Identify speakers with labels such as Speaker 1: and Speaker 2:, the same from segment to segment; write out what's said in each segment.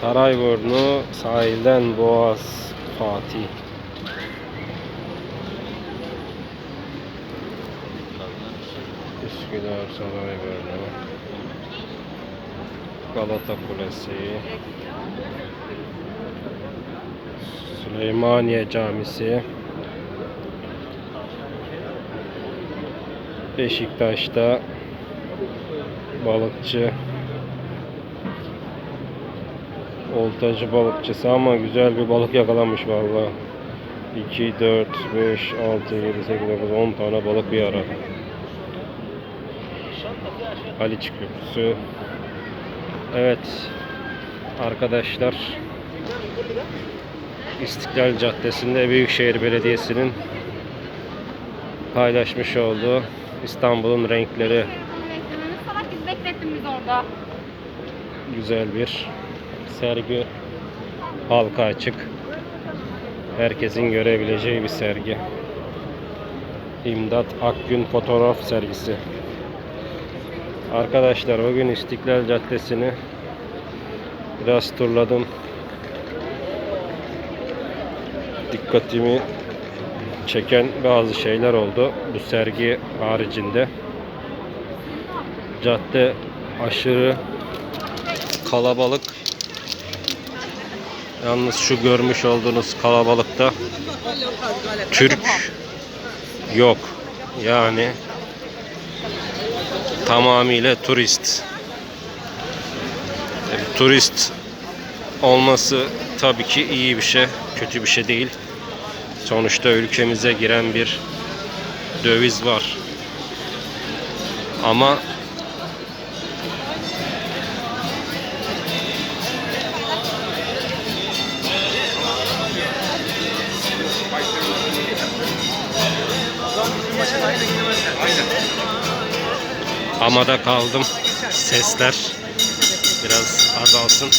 Speaker 1: Sarayburnu sahilden Boğaz Fatih. Üsküdar Sarayburnu. Galata Kulesi. Süleymaniye Camisi. Beşiktaş'ta balıkçı oltacı balıkçısı ama güzel bir balık yakalamış valla. 2, 4, 5, 6, 7, 8, 9, 10 tane balık bir arada. Haliç Köprüsü. Evet arkadaşlar İstiklal Caddesi'nde Büyükşehir Belediyesi'nin paylaşmış olduğu İstanbul'un renkleri
Speaker 2: biz beklettin biz orada.
Speaker 1: güzel bir sergi. Halka açık. Herkesin görebileceği bir sergi. İmdat Akgün fotoğraf sergisi. Arkadaşlar bugün İstiklal Caddesi'ni biraz turladım. Dikkatimi çeken bazı şeyler oldu bu sergi haricinde. Cadde aşırı kalabalık. Yalnız şu görmüş olduğunuz kalabalıkta Türk yok. Yani tamamıyla turist. Tabii turist olması tabii ki iyi bir şey, kötü bir şey değil. Sonuçta ülkemize giren bir döviz var. Ama Ama da kaldım. Sesler biraz azalsın.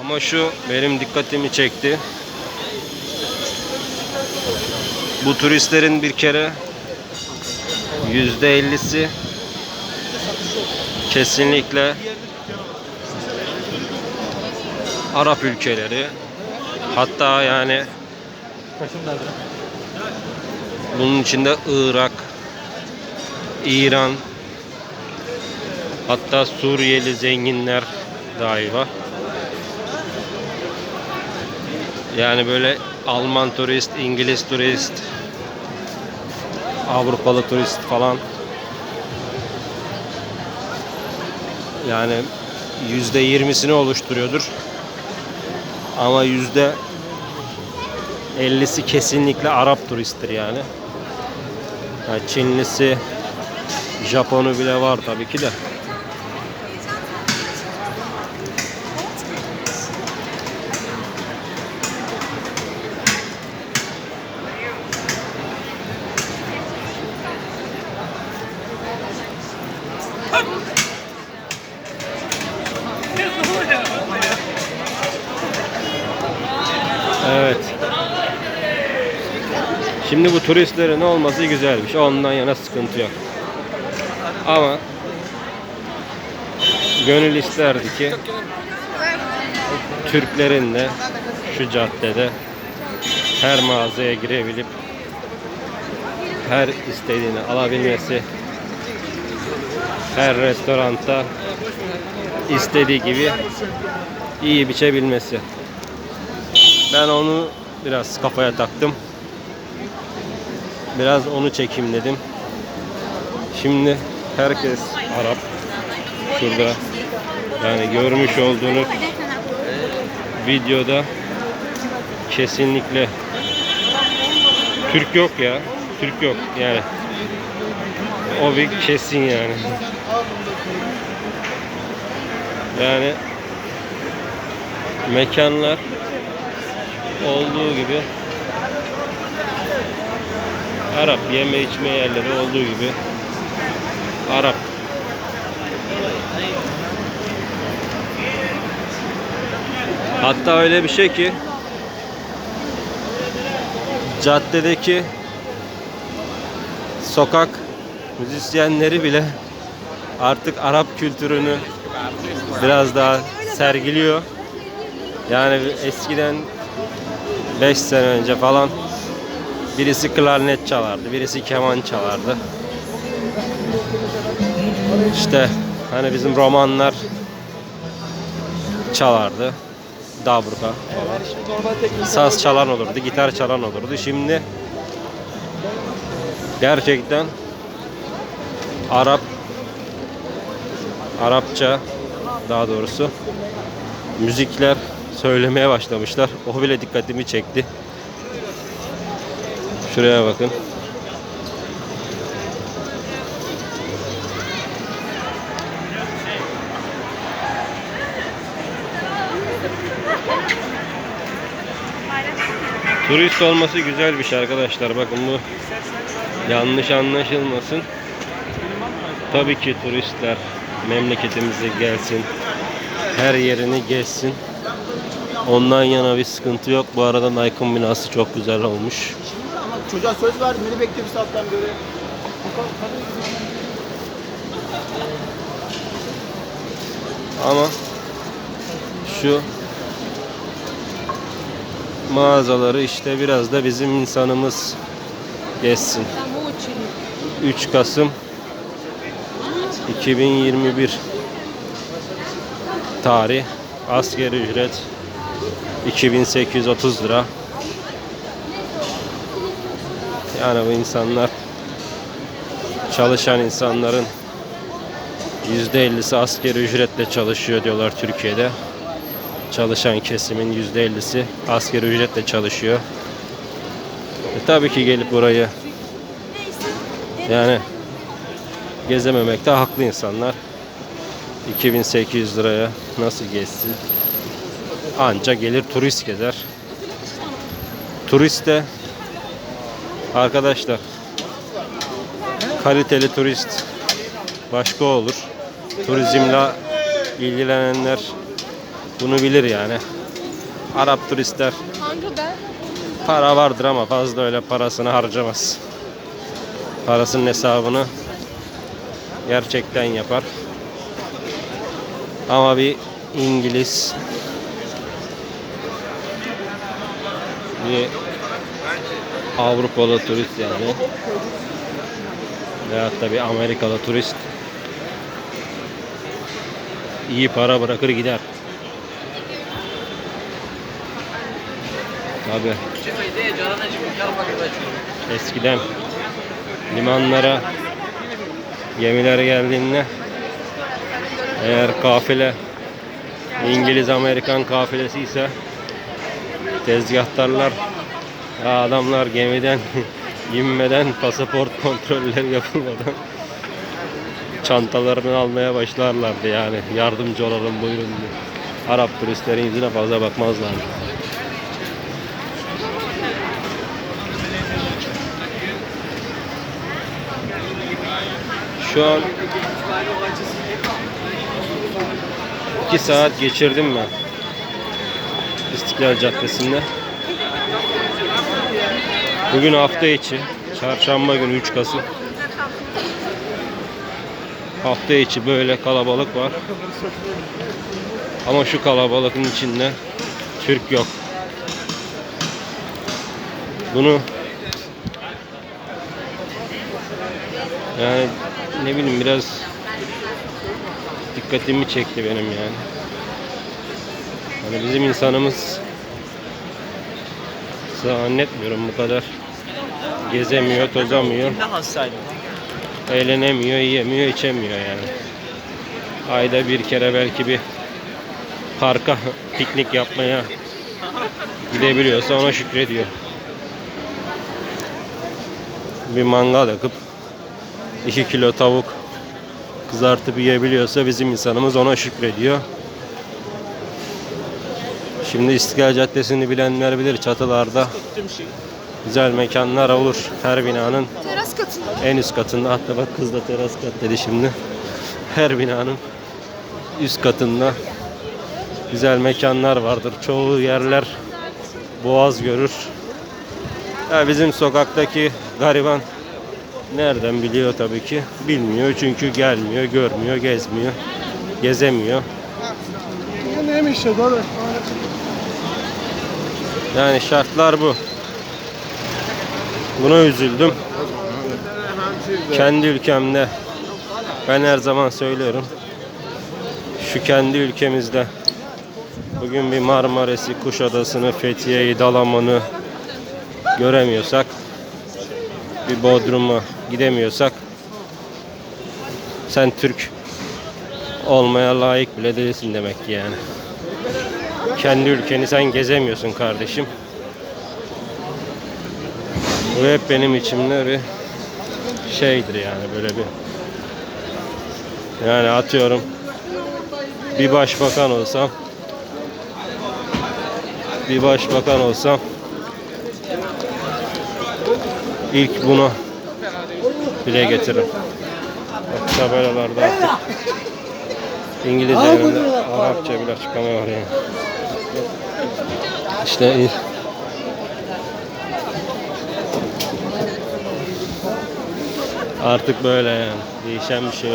Speaker 1: Ama şu benim dikkatimi çekti. Bu turistlerin bir kere yüzde ellisi kesinlikle Arap ülkeleri hatta yani bunun içinde Irak, İran, hatta Suriyeli zenginler dahi var. Yani böyle Alman turist, İngiliz turist, Avrupalı turist falan. Yani yüzde yirmisini oluşturuyordur. Ama yüzde 50'si kesinlikle Arap turisttir yani. yani. Çinlisi, Japonu bile var tabii ki de. Evet. Şimdi bu turistlerin olması güzelmiş. Ondan yana sıkıntı yok. Ama gönül isterdi ki Türklerin de şu caddede her mağazaya girebilip her istediğini alabilmesi her restoranda istediği gibi iyi biçebilmesi. Ben onu biraz kafaya taktım. Biraz onu çekeyim dedim. Şimdi herkes Arap. Şurada yani görmüş olduğunuz videoda kesinlikle Türk yok ya. Türk yok yani. O bir kesin yani. Yani mekanlar olduğu gibi Arap yeme içme yerleri olduğu gibi Arap Hatta öyle bir şey ki caddedeki sokak müzisyenleri bile artık Arap kültürünü biraz daha sergiliyor. Yani eskiden 5 sene önce falan birisi klarnet çalardı, birisi keman çalardı. İşte hani bizim romanlar çalardı. Dabruka falan. Saz çalan olurdu, gitar çalan olurdu. Şimdi gerçekten Arap Arapça daha doğrusu müzikler söylemeye başlamışlar. O bile dikkatimi çekti. Şuraya bakın. Turist olması güzel bir şey arkadaşlar. Bakın bu yanlış anlaşılmasın. Tabii ki turistler memleketimize gelsin. Her yerini gezsin. Ondan yana bir sıkıntı yok. Bu arada Nike'ın binası çok güzel olmuş.
Speaker 3: Çocuğa söz verdim. Beni bekliyor bir saatten beri.
Speaker 1: Ama şu mağazaları işte biraz da bizim insanımız gezsin. 3 Kasım 2021 tarih asgari ücret 2830 lira. Yani bu insanlar çalışan insanların %50'si asgari ücretle çalışıyor diyorlar Türkiye'de. Çalışan kesimin %50'si asgari ücretle çalışıyor. E, tabii ki gelip burayı yani gezememekte haklı insanlar. 2800 liraya nasıl gezsin? Anca gelir turist gezer. Turist de arkadaşlar kaliteli turist başka olur. Turizmle ilgilenenler bunu bilir yani. Arap turistler para vardır ama fazla öyle parasını harcamaz. Parasının hesabını gerçekten yapar. Ama bir İngiliz bir Avrupalı turist yani. Veyahut da bir Amerikalı turist. İyi para bırakır gider. Tabi eskiden limanlara gemiler geldiğinde eğer kafile İngiliz Amerikan kafilesi ise tezgahtarlar adamlar gemiden inmeden pasaport kontrolleri yapılmadan çantalarını almaya başlarlardı yani yardımcı olalım buyurun diye. Arap turistlerin yüzüne fazla bakmazlardı. Şu an 2 saat geçirdim ben İstiklal Caddesi'nde. Bugün hafta içi. Çarşamba günü 3 Kasım. Hafta içi böyle kalabalık var. Ama şu kalabalığın içinde Türk yok. Bunu yani ne bileyim biraz dikkatimi çekti benim yani. Hani bizim insanımız zannetmiyorum bu kadar gezemiyor, tozamıyor, eğlenemiyor, yiyemiyor, içemiyor yani. Ayda bir kere belki bir parka piknik yapmaya gidebiliyorsa ona şükrediyor. Bir mangal yakıp 2 kilo tavuk kızartıp yiyebiliyorsa bizim insanımız ona şükrediyor. Şimdi İstiklal Caddesi'ni bilenler bilir çatılarda güzel mekanlar olur. Her binanın
Speaker 2: Teras katında.
Speaker 1: en üst katında hatta bak kız da teras kat dedi şimdi. Her binanın üst katında güzel mekanlar vardır. Çoğu yerler boğaz görür. Ya bizim sokaktaki gariban Nereden biliyor tabii ki? Bilmiyor çünkü gelmiyor, görmüyor, gezmiyor, gezemiyor.
Speaker 4: Neymiş ya doğru.
Speaker 1: Yani şartlar bu. Buna üzüldüm. Kendi ülkemde ben her zaman söylüyorum. Şu kendi ülkemizde bugün bir Marmaris'i, Kuşadası'nı, Fethiye'yi, Dalaman'ı göremiyorsak bir Bodrum'a gidemiyorsak sen Türk olmaya layık bile değilsin demek ki yani. Kendi ülkeni sen gezemiyorsun kardeşim. Bu hep benim içimde bir şeydir yani böyle bir yani atıyorum bir başbakan olsam bir başbakan olsam ilk bunu bile getiririm. Bak tabelalarda artık İngilizce Arapça bir açıklama var yani. İşte artık böyle yani. Değişen bir şey.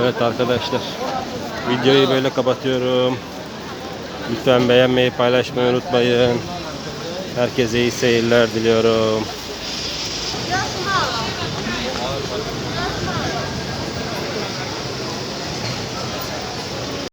Speaker 1: Evet arkadaşlar. Videoyu böyle kapatıyorum. Lütfen beğenmeyi, paylaşmayı unutmayın. Herkese iyi seyirler diliyorum.